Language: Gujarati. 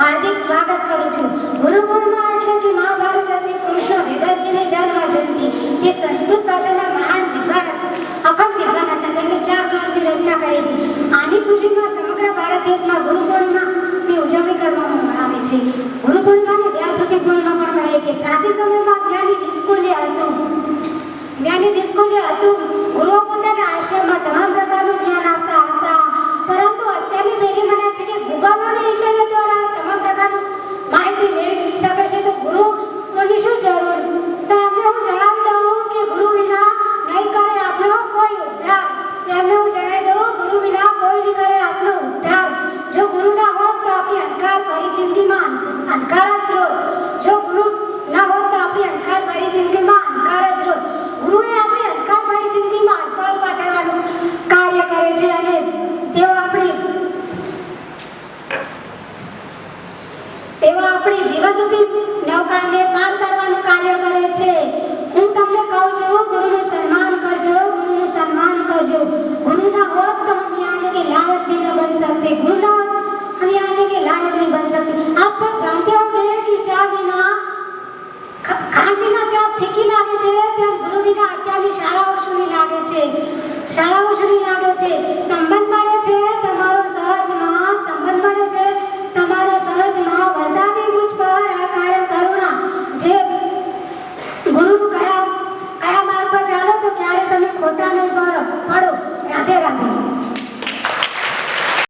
હાર્દિક સ્વાગત કરું છું. ગુરુ એટલે કે મહાભારત આજે કૃષ્ણ વેદાજીને જન્મ જયંતિ તે સંસ્કૃત ભાષાના મહાન વિદ્વાન અખંડ વિદ્વાન હતા. તેમણે ચાર માર્ગની રચના કરી હતી. આની પૂજનમાં સમગ્ર ભારત દેશમાં ગુરુ પૂર્ણિમાની ઉજવણી કરવામાં આવે છે. ગુરુ પૂર્ણિમાને વ્યાસરૂપી પૂર્ણિમા પણ કહે છે. પ્રાચીન સમયમાં જ્ઞાની વિસ્કુલ્ય હતું. જ્ઞાની વિસ્કુલ્ય હતું. તેઓ આપણી જીવનરૂપી નૌકાને પાર કરવાનું કાર્ય કરે છે હું તમને કહું છું ગુરુનું સન્માન કરજો ગુરુનું સન્માન કરજો गुरु ना हो तो हम यहाँ आने के लायक भी न बन सकते गुरु ना हो हम यहाँ आने के लायक नहीं बन सकते आप सब जानते होंगे कि ચા વિના ખ- ખાંડ વિના ચા ફીકી લાગે છે તેમ ગુરુ વિના અત્યારની શાળાઓ શૂન્ય લાગે છે શાળાઓ શૂન્ય લાગે છે સંબંધ મળે છે તો